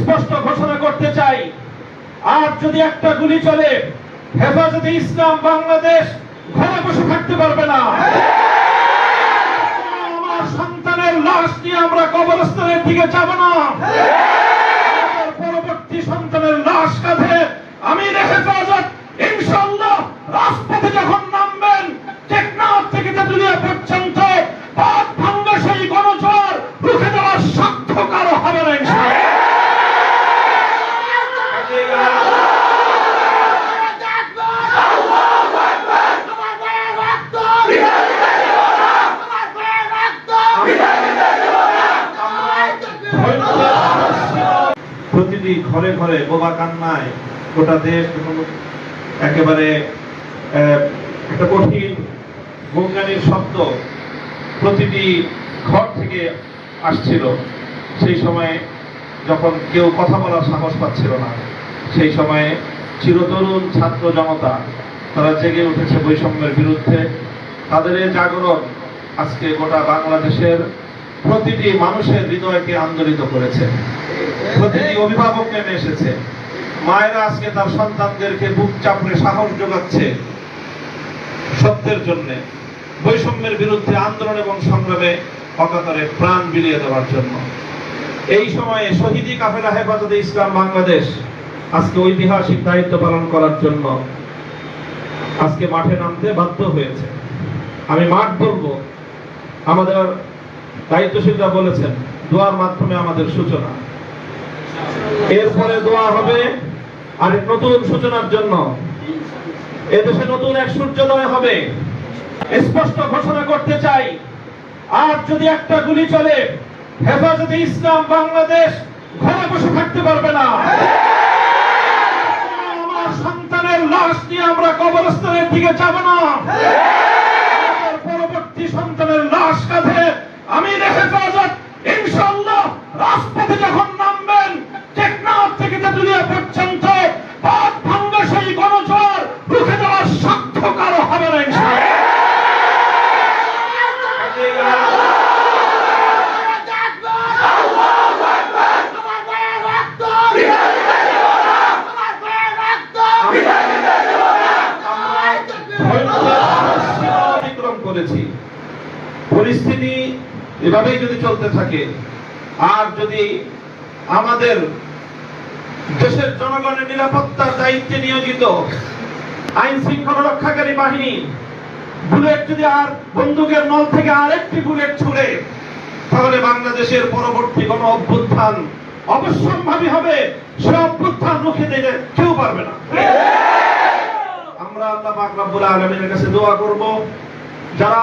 স্পষ্ট ঘোষণা করতে চাই, আর যদি একটা গুলি চলে, হেফাজতে ইসলাম বাংলাদেশ ঘরে বসে থাকতে পারবে না। আমার সন্তানের লাশ নিয়ে আমরা কবরস্থানের দিকে যাব না। ঘরে ঘরে বোবা কান্নায় গোটা দেশ একেবারে একটা কঠিন গুঙ্গানির শব্দ প্রতিটি ঘর থেকে আসছিল। সেই সময়ে যখন কেউ কথা বলার সাহস পাচ্ছিল না, সেই সময়ে চিরতরুণ ছাত্র জনতা, তারা জেগে উঠেছে বৈষম্যের বিরুদ্ধে। তাদের এই জাগরণ আজকে গোটা বাংলাদেশের প্রতিটি মানুষের হৃদয়কে আন্দোলিত করেছে। প্রতিটি অভিভাবক নেমে এসেছে। মায়েরা আজকে তার সন্তানদেরকে বুক চাপড়ে সাহস যোগাচ্ছে সত্যের জন্য, বৈষম্যের বিরুদ্ধে আন্দোলন এবং সংগ্রামে অকাতরে প্রাণ বিলিয়ে দেওয়ার জন্য। এই সময়ে শহীদি কাফেলা হেফাজতে ইসলাম বাংলাদেশ আজকে ঐতিহাসিক দায়িত্ব পালন করার জন্য আজকে মাঠে নামতে বাধ্য হয়েছে। আমি মাঠ বলব, আমাদের দায়িত্বশীলরা বলেছেন, দোয়ার মাধ্যমে আমাদের সূচনা। এরপরে দোয়া হবে আর নতুন সূচনার জন্য। এদেশে নতুন এক সূর্যোদয় হবে। স্পষ্ট ঘোষণা করতে চাই, আর যদি একটা গুলি চলে, হেফাজতে ইসলাম বাংলাদেশ ঘরে বসে থাকতে পারবে না। আমার সন্তানের লাশ নিয়ে আমরা কবরস্থানের দিকে যাব না। পরবর্তী সন্তানের লাশ কাঁধে আমি হেফাজত ইনশাল্লাহ রাজপথে যখন নামবেন টেকনাফ থেকে তেতুলিয়া পর্যন্ত পথ ভাঙ্গা সেই গণজোয়ার রুখে দেওয়ার কারও হবে না অতিক্রম করেছি। পরিস্থিতি এভাবেই যদি চলতে থাকে, আর যদি আমাদের দেশের জনগণের নিরাপত্তার দায়িত্বে নিয়োজিত আইন শৃঙ্খলা রক্ষাকারী বাহিনী, বুলেট যদি আর বন্দুকের নল থেকে আরেকটি বুলেট ছুড়ে, তাহলে বাংলাদেশের পরবর্তী কোন অভ্যুত্থান অবশ্যম্ভাবী হবে। সে অভ্যুত্থান রুখে দিলে কেউ পারবে না। আমরা আল্লাহ পাক রব্বুল কাছে দোয়া করব। যারা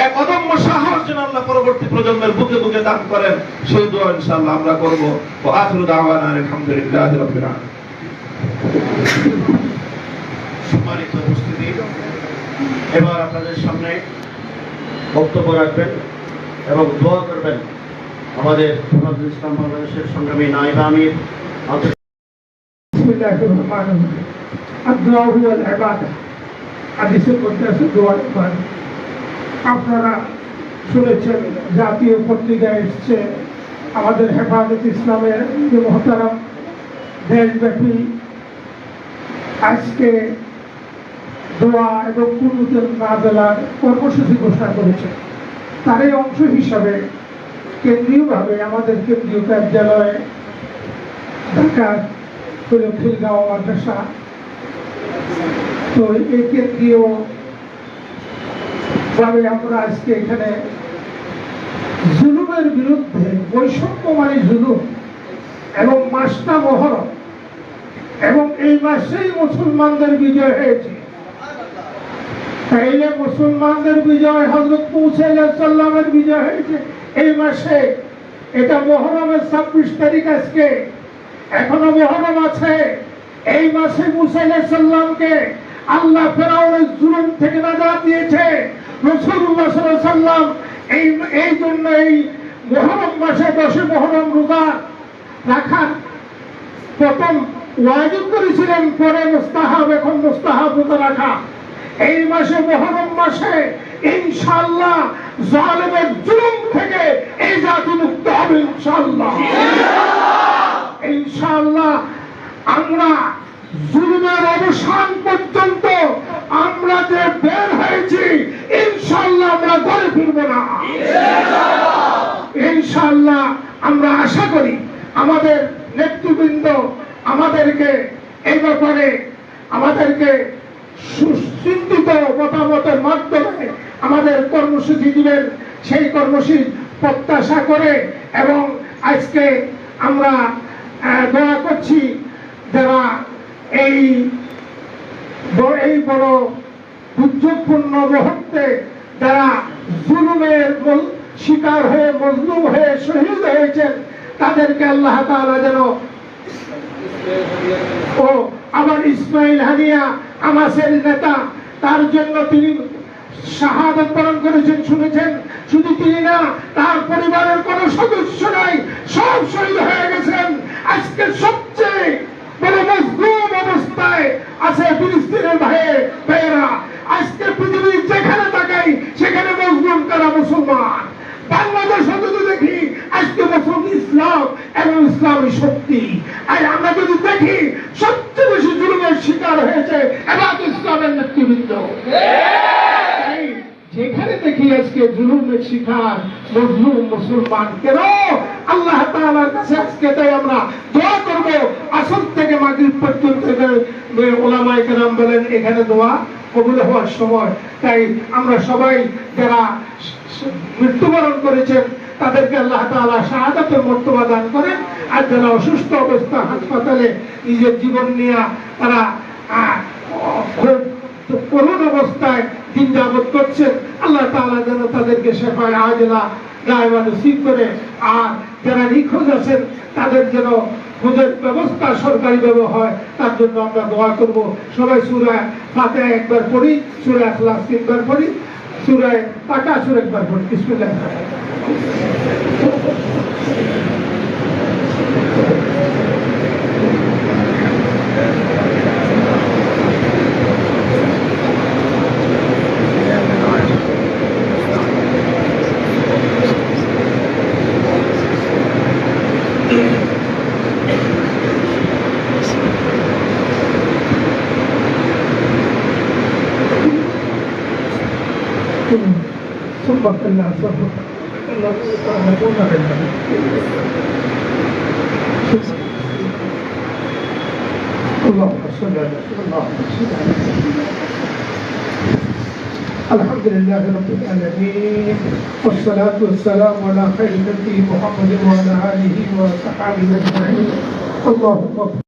এক অদম্য সাহস যেন আল্লাহ পরবর্তী প্রজন্মের বুকে বুকে দান করেন সেই দোয়া ইনশাআল্লাহ আমরা করব ও আখিরু দাওয়ানা আলহামদুলিল্লাহি রাব্বিল আলামিন সম্মানিত উপস্থিতি এবার আপনাদের সামনে বক্তব্য রাখবেন এবং দোয়া করবেন আমাদের হেফাজতুল ইসলাম বাংলাদেশের সংগ্রামী নাইব আমির আন্তর্জাতিক بسم الله الرحمن الرحيم الدعاء هو العبادة হাদিসের মধ্যে আছে দোয়ার ইবাদত আপনারা শুনেছেন, জাতীয় পত্রিকায় এসছে আমাদের হেফাজত ইসলামের যে মহতারাম দেশব্যাপী। আজকে দোয়া এবং কুনুতের নাজেলার কর্মসূচি ঘোষণা করেছে। তারই অংশ হিসাবে কেন্দ্রীয়ভাবে আমাদের কেন্দ্রীয় কার্যালয়ে ঢাকার হলো খিলগাঁও মাদ্রাসা। তো এই কেন্দ্রীয় ভাবে আমরা আজকে এখানে জুলুমের বিরুদ্ধে বৈষম্য মানে জুলুম এবং মাসটা মহরম এবং এই মাসেই মুসলমানদের বিজয় হয়েছে। তাইলে মুসলমানদের বিজয় হজরত সাল্লামের বিজয় হয়েছে এই মাসে। এটা মহরমের ছাব্বিশ তারিখ আজকে। এখনও মহরম আছে। এই মাসে মুসাইল সাল্লামকে আল্লাহ ফেরাউনের জুলুম থেকে নাজাত দিয়েছে। রসুল্লাহ সাল্লাম এই এই জন্য এই মহরম মাসে দশে মহরম রোজা রাখার প্রথম ওয়াজিব করেছিলেন পরে মুস্তাহাব এখন মুস্তাহাব রোজা রাখা। এই মাসে মহরম মাসে ইনশাআল্লাহ জালেমের জুলুম থেকে এই জাতি মুক্ত হবে ইনশাআল্লাহ! ইনশাআল্লাহ আমরা জুলুমের অবসান পর্যন্ত আমরা যে বের হয়েছি, ইনশাআল্লাহ আমরা ঘরে ফিরবো না। ইনশাল্লাহ আমরা আশা করি আমাদের নেতৃবৃন্দ আমাদেরকে এই ব্যাপারে আমাদেরকে সুচিন্তিত মতামতের মাধ্যমে আমাদের কর্মসূচি দিবেন, সেই কর্মসূচি প্রত্যাশা করে এবং আজকে আমরা দোয়া করছি যারা এই এই বড় দুর্যোগপূর্ণ মুহূর্তে যারা জুলুমের শিকার হয়ে, মজলুম হয়ে শহীদ হয়েছেন, তাদেরকে আল্লাহ তাআলা যেন ও আমার ইসমাইল হানিয়া আমাসের নেতা, তার জন্য তিনি শাহাদত বরণ করেছেন, শুনেছেন। শুধু তিনি না, তার পরিবারের কোন সদস্য নাই, সব শহীদ হয়ে গেছেন। আজকে সবচেয়ে বড় মজলুম অবস্থায় আছে ফিলিস্তিনের ভাইয়ে ভাইয়েরা, আজকে পৃথিবীর যেখানে তাকাই সেখানে মজলুম তারা মুসলমান? বাংলাদেশ যদি দেখি, আজকে মুসলিম ইসলাম এবং ইসলামী শক্তি। আর আমরা যদি দেখি, সবচেয়ে বেশি জুলুমের শিকার হয়েছে এবার ইসলামের নেতৃবৃন্দ তাই যেখানে দেখি আজকে জুলুমের শিকার মজলুম মুসলমান কেন? আল্লাহ তাআলার কাছে আজকে তাই আমরা দোয়া করব। আসল থেকে মাগরিব পর্যন্ত ওলামায়ে কেরাম বলেন, এখানে দোয়া কবুল হওয়ার সময়। তাই আমরা সবাই যারা মৃত্যুবরণ করেছেন, তাদেরকে আল্লাহ তাআলা শাহাদাতের মর্তবা দান করেন। আর যারা অসুস্থ অবস্থা, হাসপাতালে নিজের জীবন নিয়ে তারা খুব করুণ অবস্থায় দিন যাবত করছেন, আল্লাহ তালা যেন তাদেরকে শেফায় আজলা গায়বা নসিব করে, আর যারা নিখোঁজ আছেন, তাদের যেন খোঁজের ব্যবস্থা সরকারি ভাবে হয়, তার জন্য আমরা দোয়া করব। সবাই সুরা ফাতে একবার পড়ি, সুরা ক্লাস তিনবার পড়ি সুরায় টাকা সুর একবার পড়ি। كلهم ثم كلا سوف تعلمون علما اللهم صل على اللهم صل على الحمد لله رب العالمين والصلاة والسلام على خير نبي محمد وعلى آله وصحبه أجمعين اللهم